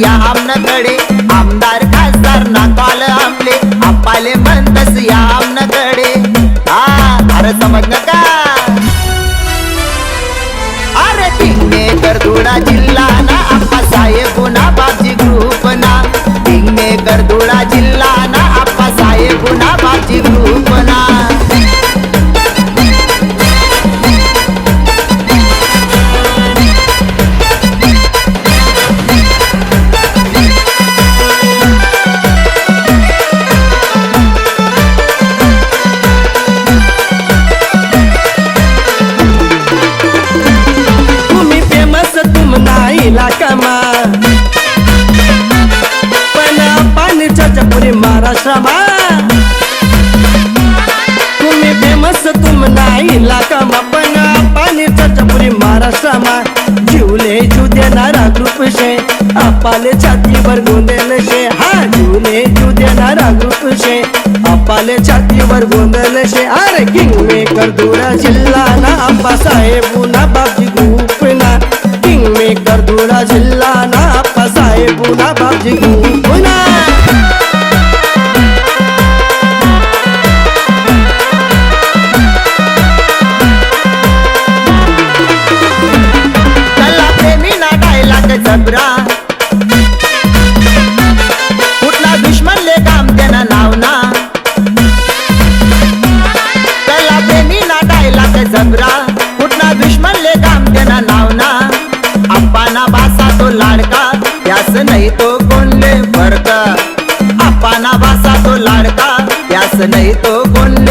या आमनाकडे आमदार खासदार नाकाल आमले. आपाले म्हणतस या आमनाकडे हा अरे समज नका अरे तिने तर धुळा जिल्हा चपुरी महाराष्ट्रामा तुम्ही फ़ेमस तुम नाही लाकामा पण पाणीच्या चपुरी महाराष्ट्रामा जीवले जीव देणारा ग्रुप हा जीवले जीव देणारा ग्रुप अरे किंग मेकर ना आप्पा साहेब ना, बापजी ग्रुप ना। किंग मेकर जिल्हा ना साहेब ना नाम ले काम देना नाव ना कल्ला प्रेमी ना डायलॉग जबरा कुठला दुश्मनले काम देना नाव ना अप्पाना बासा तो लाडका यास नाही तो कोणले फरका अप्पाना बासा तो लाडका यास नाही तो कोणले